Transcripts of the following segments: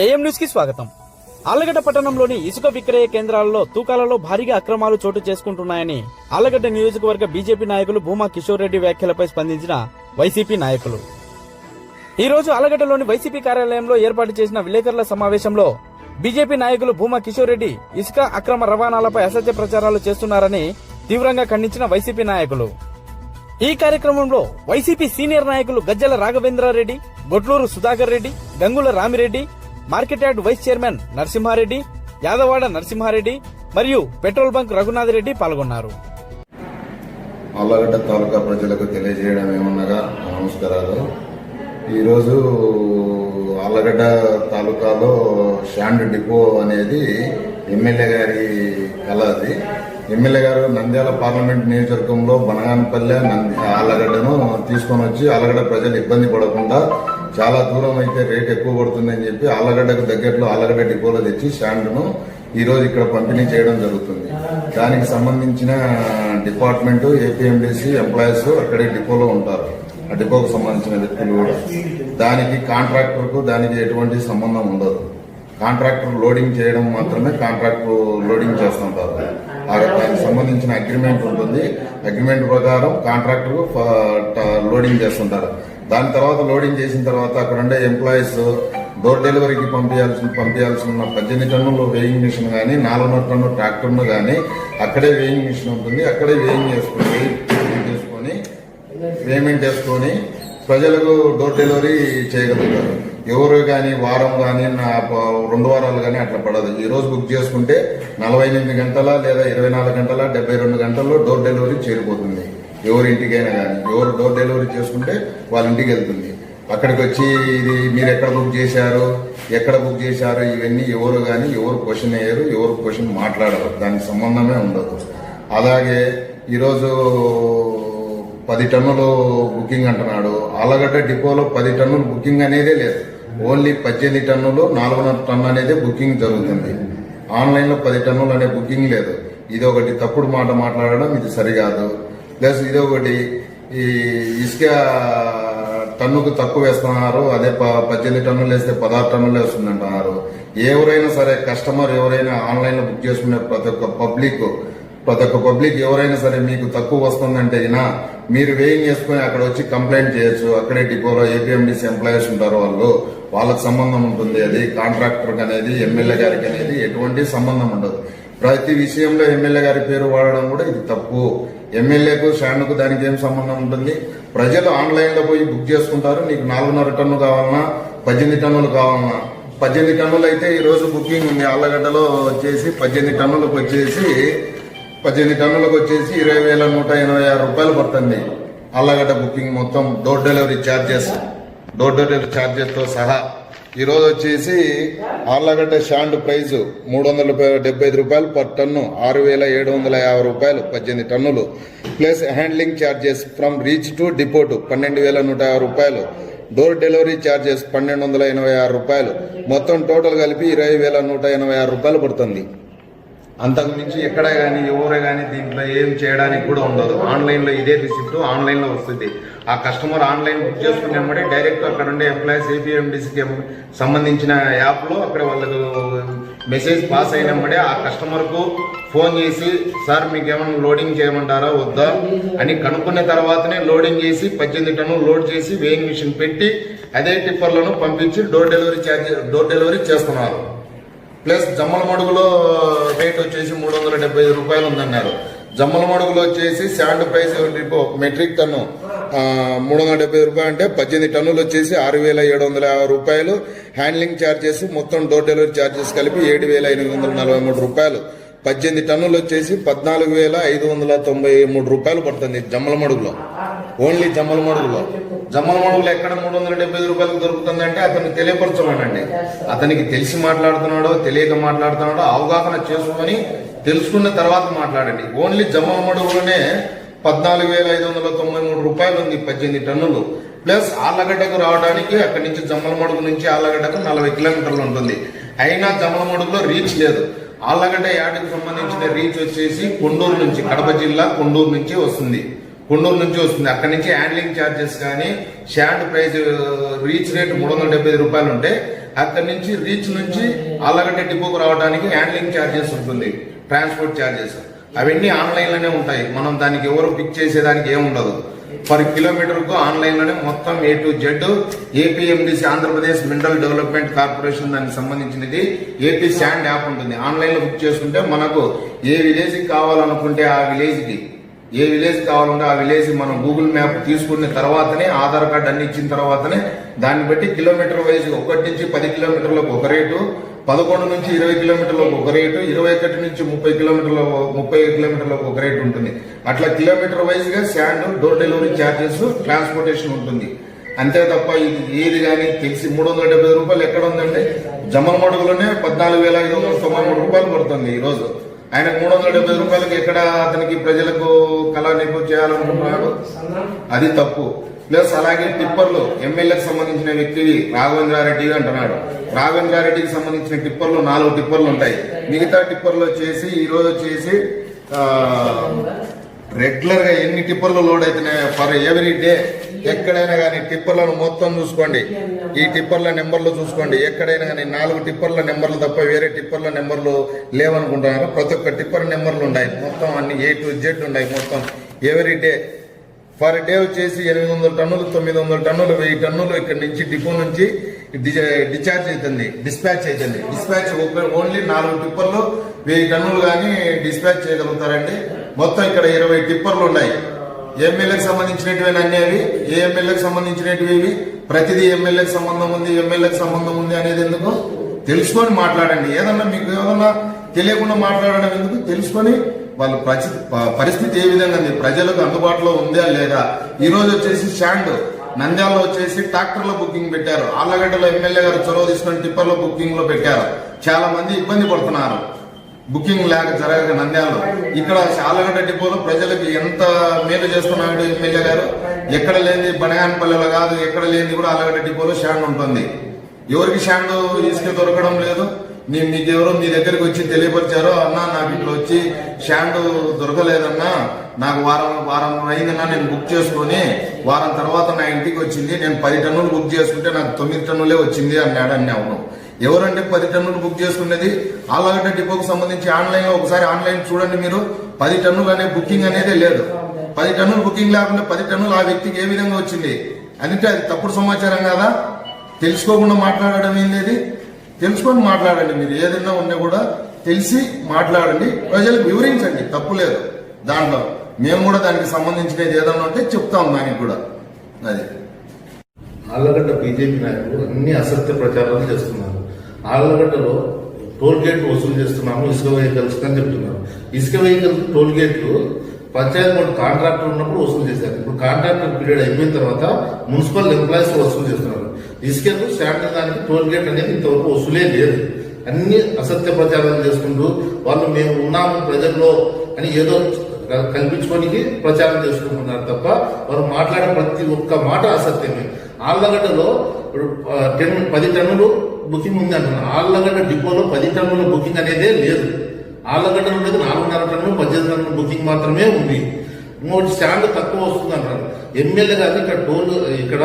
AM న్యూస్కి స్వాగతం. ఆళ్ళగడ్డ పట్టణంలోని ఇసుక విక్రయ కేంద్రాలలో తూకాలలో భారీగా అక్రమాలు చోటు చేసుకుంటున్నాయని ఆళ్ళగడ్డ నియోజకవర్గ బీజేపీ నాయకులు భూమా కిషోర్ రెడ్డి వ్యాఖ్యలపై స్పందించిన వైసీపీ నాయకులు. ఈ రోజు ఆలగడ్డలోని వైసీపీ కార్యాలయంలో ఏర్పాటు చేసిన విలేకరుల సమావేశంలో బీజేపీ నాయకులు భూమా కిషోర్ రెడ్డి ఇసుక అక్రమ రవాణాలపై అసత్య ప్రచారాలు చేస్తున్నారని తీవ్రంగా ఖండించిన వైసీపీ నాయకులు. ఈ కార్యక్రమంలో వైసీపీ సీనియర్ నాయకులు Gajjala Raghavendrareddy Gotluru Sudhakar Reddy Gangula Ramireddy market yard vice chairman Narasimhareddy Yadavada Narasimhareddy మరియు పెట్రోల్ బంక్ రఘునాథ్ రెడ్డి పాల్గొన్నారు. ఆళ్ళగడ్డ తాలూకా ప్రజలకు తెలియజేయడం ఏమన్నగా నమస్కారాలు. ఈరోజు ఆళ్ళగడ్డ తాలూకాలో షాండ్ డిపో అనేది ఎమ్మెల్యే గారి కళ అది. ఎమ్మెల్యే గారు నంద్యాల పార్లమెంట్ నియోజకవర్గంలో బనగానపల్లె నంది ఆళ్ళగడ్డను తీసుకొని వచ్చి ఆళ్ళగడ్డ ప్రజలు ఇబ్బంది పడకుండా చాలా దూరం అయితే రేట్ ఎక్కువ పడుతుందని చెప్పి ఆలగడ్డకు దగ్గరలో ఆలగడ్డ డిపోలో తెచ్చి షాండ్ను ఈ రోజు ఇక్కడ పంపిణీ చేయడం జరుగుతుంది. దానికి సంబంధించిన డిపార్ట్మెంట్ ఏపీఎండిసి ఎంప్లాయీస్ అక్కడే డిపోలో ఉంటారు. ఆ డిపోకు సంబంధించిన వ్యక్తులు కూడా. దానికి కాంట్రాక్టర్కు దానికి ఎటువంటి సంబంధం ఉండదు. కాంట్రాక్టర్ లోడింగ్ చేయడం మాత్రమే కాంట్రాక్టర్ లోడింగ్ చేస్తుంటారు. ఆ దానికి సంబంధించిన అగ్రిమెంట్ ఉంటుంది. అగ్రిమెంట్ ప్రకారం కాంట్రాక్టర్ లోడింగ్ చేస్తుంటారు. దాని తర్వాత లోడింగ్ చేసిన తర్వాత అక్కడ ఉండే ఎంప్లాయీస్ డోర్ డెలివరీకి పంపించాల్సిన పంపించాల్సిన పద్దెనిమిది టన్నులు వేయింగ్ మిషన్ కానీ నాలుగున్నర టన్ను ట్రాక్టర్ను కానీ అక్కడే వేయింగ్ మిషన్ ఉంటుంది. అక్కడే వేయింగ్ చేసుకుని చేసుకొని పేమెంట్ చేసుకొని ప్రజలకు డోర్ డెలివరీ చేయగలుగుతారు. ఎవరు కానీ వారం కానీ నా రెండు వారాలు కానీ అట్లా పడదు. ఈ రోజు బుక్ చేసుకుంటే నలభై ఎనిమిది గంటల లేదా ఇరవై నాలుగు గంటల డెబ్బై రెండు గంటల్లో డోర్ డెలివరీ చేరిపోతుంది. ఎవరి ఇంటికైనా కానీ ఎవరు డోర్ డెలివరీ చేసుకుంటే వాళ్ళ ఇంటికి వెళ్తుంది. అక్కడికి వచ్చి ఇది మీరు ఎక్కడ బుక్ చేశారు ఎక్కడ బుక్ చేశారు ఇవన్నీ ఎవరు కానీ ఎవరు క్వశ్చన్ అయ్యారు ఎవరు క్వశ్చన్ మాట్లాడరు. దానికి సంబంధమే ఉండదు. అలాగే ఈరోజు పది టన్నులు బుకింగ్ అంటున్నాడు. ఆలగడ్డ డిపోలో పది టన్నులు బుకింగ్ అనేదే లేదు. ఓన్లీ పద్దెనిమిది టన్నులు నాలుగున్నర టన్ను అనేది బుకింగ్ జరుగుతుంది. ఆన్లైన్లో పది టన్నులు అనే బుకింగ్ లేదు. ఇది ఒకటి తప్పుడు మాట మాట్లాడడం ఇది సరికాదు. ప్లస్ ఇది ఒకటి ఈ ఇసుక టన్నుకు తక్కువ వేస్తున్నారు అదే పద్దెనిమిది టన్నులు వేస్తే పదహారు టన్నులు వేస్తుందంటున్నారు. ఎవరైనా సరే కస్టమర్ ఎవరైనా ఆన్లైన్లో బుక్ చేసుకునే ప్రతి ఒక్క పబ్లిక్ ప్రతి ఒక్క పబ్లిక్ ఎవరైనా సరే మీకు తక్కువ వస్తుందంటే అయినా మీరు వేయింగ్ చేసుకుని అక్కడ వచ్చి కంప్లైంట్ చేయొచ్చు. అక్కడే డిపోలో ఏపీఎండిసి ఎంప్లాయీస్ ఉంటారు వాళ్ళు. వాళ్ళకి సంబంధం ఉంటుంది అది. కాంట్రాక్టర్ అనేది ఎమ్మెల్యే గారికి అనేది ఎటువంటి సంబంధం ఉండదు. ప్రతి విషయంలో ఎమ్మెల్యే గారి పేరు వాడడం కూడా ఇది తప్పు. ఎమ్మెల్యేకు స్టాండ్కు దానికి ఏం సంబంధం ఉంటుంది? ప్రజలు ఆన్లైన్లో పోయి బుక్ చేసుకుంటారు. నీకు నాలుగున్నర టన్ను కావాలన్నా పద్దెనిమిది టన్నులు కావాలన్నా. పద్దెనిమిది టన్నులు అయితే ఈరోజు బుకింగ్ ఉంది. ఆళ్ళగడ్డలో వచ్చేసి పద్దెనిమిది టన్నులకు వచ్చేసి పద్దెనిమిది టన్నులకు వచ్చేసి ఇరవై వేల నూట ఎనభై ఆరు రూపాయలు పడుతుంది. ఆళ్ళగడ్డ బుకింగ్ మొత్తం door delivery charges door delivery ఛార్జెస్తో సహా. ఈరోజు వచ్చేసి ఆర్లగడ్డ షాండ్ ప్రైస్ మూడు వందల డెబ్బై ఐదు రూపాయలు పర్ టన్ను ఆరు వేల ఏడు వందల యాభై రూపాయలు పద్దెనిమిది టన్నులు. Plus handling charges from reach to depot పన్నెండు వేల నూట యాభై రూపాయలు. డోర్ డెలివరీ ఛార్జెస్ పన్నెండు వందల ఎనభై ఆరు రూపాయలు. మొత్తం టోటల్ కలిపి ఇరవై వేల నూట ఎనభై ఆరు రూపాయలు పడుతుంది. అంతకు మించి ఎక్కడ కానీ ఎవరే కానీ దీంట్లో ఏం చేయడానికి కూడా ఉండదు. ఆన్లైన్లో ఇదే రిసిప్ట్ ఆన్లైన్లో వస్తుంది. ఆ కస్టమర్ ఆన్లైన్ బుక్ చేసుకున్నామంటే డైరెక్ట్ అక్కడ ఉండే ఎంప్లాయీస్ ఏపీఎండిసికి సంబంధించిన యాప్లో అక్కడ వాళ్ళకు మెసేజ్ పాస్ అయినప్పుడే ఆ కస్టమర్కు ఫోన్ చేసి సార్ మీకు ఏమైనా లోడింగ్ చేయమంటారా? వద్దా? అని కనుక్కున్న తర్వాతనే లోడింగ్ చేసి పద్దెనిమిది టన్నులు లోడ్ చేసి వేయింగ్ మిషన్ పెట్టి అదే టిప్పర్లను పంపించి door delivery charge door delivery చేస్తున్నారు. ప్లస్ జమ్మల మడుగులో రేట్ వచ్చేసి మూడు వందల డెబ్బై ఐదు రూపాయలు ఉందన్నారు. జమ్మల మడుగులో వచ్చేసి sand price depot metric ton మూడు వందల డెబ్బై రూపాయలు అంటే పద్దెనిమిది టన్నులు వచ్చేసి ఆరు వేల ఏడు వందల యాభై రూపాయలు. హ్యాండ్లింగ్ ఛార్జెస్ మొత్తం డోర్ డెలివరీ ఛార్జెస్ కలిపి ఏడు వేల ఎనిమిది వందల నలభై మూడు రూపాయలు. పద్దెనిమిది టన్నులు వచ్చేసి పద్నాలుగు వేల ఐదు వందల తొంభై మూడు రూపాయలు పడుతుంది జమ్మల మడుగులో. ఓన్లీ జమ్మల మడుగులో జమ్మల మడుగులో ఎక్కడ మూడు వందల డెబ్బై రూపాయలకు దొరుకుతుందంటే అతను తెలియపరచమనండి. అతనికి తెలిసి మాట్లాడుతున్నాడో తెలియక మాట్లాడుతున్నాడో అవగాహన చేసుకొని తెలుసుకున్న తర్వాత మాట్లాడండి. ఓన్లీ జమ్మల మడుగులోనే పద్నాలుగు వేల ఐదు వందల తొంభై మూడు రూపాయలు ఉంది పద్దెనిమిది టన్నులు. ప్లస్ ఆళ్ళగడ్డకు రావడానికి అక్కడి నుంచి జమ్మల మడుగు నుంచి ఆళ్ళగడ్డకు నలభై కిలోమీటర్లు ఉంటుంది. అయినా జమ్మల మడుగులో రీచ్ లేదు. ఆళ్ళగడ్డ యార్డుకు సంబంధించిన రీచ్ వచ్చేసి కొండూరు నుంచి కడప జిల్లా కొండూరు నుంచి వస్తుంది. కొండూరు నుంచి వస్తుంది. అక్కడి నుంచి హ్యాండ్లింగ్ ఛార్జెస్ కానీ షాండ్ ప్రైస్ రీచ్ రేట్ మూడు వందల డెబ్బై రూపాయలు ఉంటే అక్కడి నుంచి రీచ్ నుంచి ఆళ్ళగడ్డ డిపోకు రావడానికి హ్యాండ్లింగ్ ఛార్జెస్ ఉంటుంది. ట్రాన్స్పోర్ట్ ఛార్జెస్ అవన్నీ ఆన్లైన్లోనే ఉంటాయి. మనం దానికి ఎవరు పిక్ చేసేదానికి ఏముండదు పర్ కిలోమీటర్కు ఆన్లైన్లోనే మొత్తం A to Z APMDC Andhra Pradesh mineral development corporation దానికి సంబంధించినది ఏపీ శాండ్ యాప్ ఉంటుంది. ఆన్లైన్లో బుక్ చేసుకుంటే మనకు ఏ విలేజ్కి కావాలనుకుంటే ఆ విలేజ్కి ఏ విలేజ్ కావాలంటే ఆ విలేజ్ మనం గూగుల్ మ్యాప్ తీసుకున్న తర్వాతనే ఆధార్ కార్డు అన్ని ఇచ్చిన తర్వాతనే దాన్ని బట్టి కిలోమీటర్ వైజ్ ఒకటి నుంచి పది కిలోమీటర్లకు ఒక రేటు పదకొండు నుంచి ఇరవై కిలోమీటర్లకు ఒక రేటు ఇరవై ఒకటి నుంచి ముప్పై కిలోమీటర్ల ముప్పై కిలోమీటర్లకు ఒక రేటు ఉంటుంది. అట్లా కిలోమీటర్ వైజ్గా sand door delivery charges transportation ఉంటుంది. అంతే తప్ప ఇది ఏది కానీ తెలిసి మూడు వందల డెబ్బై రూపాయలు ఎక్కడ ఉందండి? జమల మడుగులోనే పద్నాలుగు వేల ఐదు వందల తొంభై మూడు రూపాయలు పడుతుంది ఈ రోజు ఆయన మూడు వందల డెబ్బై రూపాయలకి ఎక్కడ అతనికి ప్రజలకు కళా నిపు చేయాలనుకుంటున్నాడు? అది తప్పు. ప్లస్ అలాగే టిప్పర్లు ఎమ్మెల్యేకి సంబంధించిన వ్యక్తివి రాఘవేంద్రారెడ్డి అంటున్నాడు. రాఘవేంద్రారెడ్డికి సంబంధించిన టిప్పర్లు నాలుగు టిప్పర్లు ఉంటాయి. మిగతా టిప్పర్లు వచ్చేసి ఈరోజు వచ్చేసి రెగ్యులర్గా ఎన్ని టిప్పర్లు లోడ్ అవుతున్నాయి ఫర్ ఎవ్రీ డే ఎక్కడైనా కానీ టిప్పర్లను మొత్తం చూసుకోండి. ఈ టిప్పర్ల నెంబర్లు చూసుకోండి. ఎక్కడైనా కానీ నాలుగు టిప్పర్ల నెంబర్లు తప్ప వేరే టిప్పర్ల నెంబర్లు లేవనుకుంటున్నారు? ప్రతి ఒక్క టిప్పర్ నెంబర్లు ఉన్నాయి. మొత్తం అన్ని ఏ టు జెడ్ ఉన్నాయి మొత్తం. ఎవరీ డే పర్ డే వచ్చేసి ఎనిమిది వందల టన్నులు తొమ్మిది వందల టన్నులు వెయ్యి టన్నులు ఇక్కడ నుంచి డిపో నుంచి డిశ్చార్జ్ అవుతుంది. డిస్పాచ్ అవుతుంది. డిస్పాచ్ ఓన్లీ నాలుగు టిప్పర్లు వెయ్యి టన్నులు కానీ డిస్పాచ్ చేయగలుగుతారండి. మొత్తం ఇక్కడ ఇరవై టిప్పర్లు ఉన్నాయి. ఎమ్మెల్యేకి సంబంధించినటువంటి అన్ని అవి? ఏ ఎమ్మెల్యేకి సంబంధించినవి ఇవి? ప్రతిదీ ఎమ్మెల్యేకి సంబంధం ఉంది ఎమ్మెల్యేకి సంబంధం ఉంది అనేది ఎందుకు? తెలుసుకొని మాట్లాడండి. ఏదన్నా మీకు ఏదన్నా తెలియకుండా మాట్లాడడం ఎందుకు? తెలుసుకొని వాళ్ళ పరిస్థితి ఏ విధంగా ఉంది? ప్రజలకు అందుబాటులో ఉందా లేదా? ఈ రోజు వచ్చేసి స్టాండ్ నంద్యాలలో వచ్చేసి ట్రాక్టర్లో బుకింగ్ పెట్టారు. ఆళ్ళగడ్డలో ఎమ్మెల్యే గారు చొరవ తీసుకుని టిప్పర్లో బుకింగ్లో పెట్టారు. చాలా మంది ఇబ్బంది పడుతున్నారు. బుకింగ్ లేక జరగక నంద్యాలలో. ఇక్కడ ఆలగడ్డ డిపోలో ప్రజలకు ఎంత మేలు చేస్తున్నాడు ఎమ్మెల్యే గారు? ఎక్కడ లేని బనగానపల్లెలో కాదు ఎక్కడ లేని కూడా ఆలగడ్డ డిపోలో షాండ్ ఉంటుంది. ఎవరికి షాండ్ ఇసుక దొరకడం లేదు. నేను మీకెవరో మీ దగ్గరికి వచ్చి తెలియపరిచారో అన్నా నాకు ఇట్లా వచ్చి షాండ్ దొరకలేదన్నా నాకు వారం వారం అయిందన్నా నేను బుక్ చేసుకొని వారం తర్వాత నా ఇంటికి వచ్చింది నేను పది టన్నులు బుక్ చేసుకుంటే నాకు తొమ్మిది టన్నులే వచ్చింది అన్నాడు అని అవును. ఎవరంటే పది టన్నులు బుక్ చేసుకునేది? ఆలగడ్డ డిపోకు సంబంధించి ఆన్లైన్లో ఒకసారి ఆన్లైన్ చూడండి మీరు. పది టన్నులు అనే బుకింగ్ అనేది లేదు. పది టన్నులు బుకింగ్ లేకుండా పది టన్నులు ఆ వ్యక్తికి ఏ విధంగా వచ్చింది? అంటే అది తప్పుడు సమాచారం కదా? తెలుసుకోకుండా మాట్లాడడం ఏంది? తెలుసుకొని మాట్లాడండి మీరు. ఏదైనా ఉన్నా కూడా తెలిసి మాట్లాడండి. ప్రజలకు వివరించండి. తప్పు లేదు. దాంట్లో మేము కూడా దానికి సంబంధించినది ఏదన్నా ఉంటే చెప్తాం దానికి కూడా. అది. ఆళ్ళగడ్డ బీజేపీ నాయకులు అన్ని అసత్య ప్రచారాలు చేస్తున్నారు. ఆళ్ళగడ్డలో టోల్ గేట్లు వసూలు చేస్తున్నాము ఇసుక వెహికల్స్ అని చెప్తున్నారు. ఇసుక వెహికల్ టోల్ గేట్లు పంచాయతీ బోర్డు కాంట్రాక్టర్ ఉన్నప్పుడు వసూలు చేశారు. ఇప్పుడు కాంట్రాక్టర్ పీరియడ్ అయిపోయిన తర్వాత మున్సిపల్ ఎంప్లాయీస్ వసూలు చేస్తున్నారు. ఇసుకకు స్టాండ్ దానికి టోల్ గేట్ అనేది ఇంతవరకు వసూలే లేదు. అన్ని అసత్య ప్రచారాలు చేసుకుంటూ వాళ్ళు మేము ఉన్నాము ప్రజల్లో అని ఏదో కల్పించుకోనికి ప్రచారం చేసుకుంటున్నారు తప్ప వారు మాట్లాడే ప్రతి ఒక్క మాట అసత్యమే. ఆళ్ళగడ్డలో ఇప్పుడు, టెన్ పది టన్నులు బుకింగ్ ఉంది అంటున్నారు ఆళ్ళగడ్డ డిపోలో పది టన్నుల బుకింగ్ అనేది లేదు. ఆళ్ళగడ్డ నుండి నాలుగున్నర టన్నులు పద్దెనిమిది టన్నుల బుకింగ్ మాత్రమే ఉంది. ఇంకోటి స్టాండ్ తక్కువ వస్తుంది అంటారు ఎమ్మెల్యే గారిని ఇక్కడ టోల్ ఇక్కడ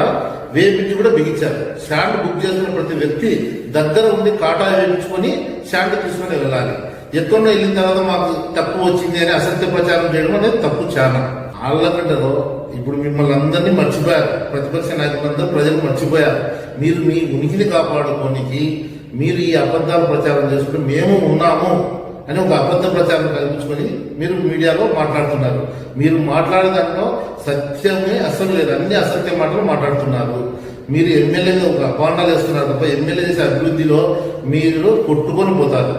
వేపించి కూడా బిగించారు. స్టాండ్ బుక్ చేసుకున్న ప్రతి వ్యక్తి దగ్గర ఉండి కాటా వేయించుకొని స్టాండ్ తీసుకొని వెళ్ళాలి. ఎక్కడో వెళ్ళిన తర్వాత మాకు తక్కువ వచ్చింది అని అసత్య ప్రచారం చేయడం అనేది తప్పు చాలా. ఆళ్ళగడ్డలో ఇప్పుడు మిమ్మల్ని అందరినీ మర్చిపోయారు. ప్రతిపక్ష నాయకులందరూ ప్రజలు మర్చిపోయారు. మీరు మీ ఉనికిని కాపాడుకోనికి మీరు ఈ అబద్ధాలు ప్రచారం చేసుకుని మేము ఉన్నాము అని ఒక అబద్ధ ప్రచారం కల్పించుకొని మీరు మీడియాలో మాట్లాడుతున్నారు. మీరు మాట్లాడే దాంట్లో సత్యమే అసలు లేదు. అన్ని అసత్య మాటలు మాట్లాడుతున్నారు. మీరు ఎమ్మెల్యేగా ఒక అపాండాలు వేస్తున్నారు తప్ప ఎమ్మెల్యే చేసే అభివృద్ధిలో మీరు కొట్టుకొని పోతారు.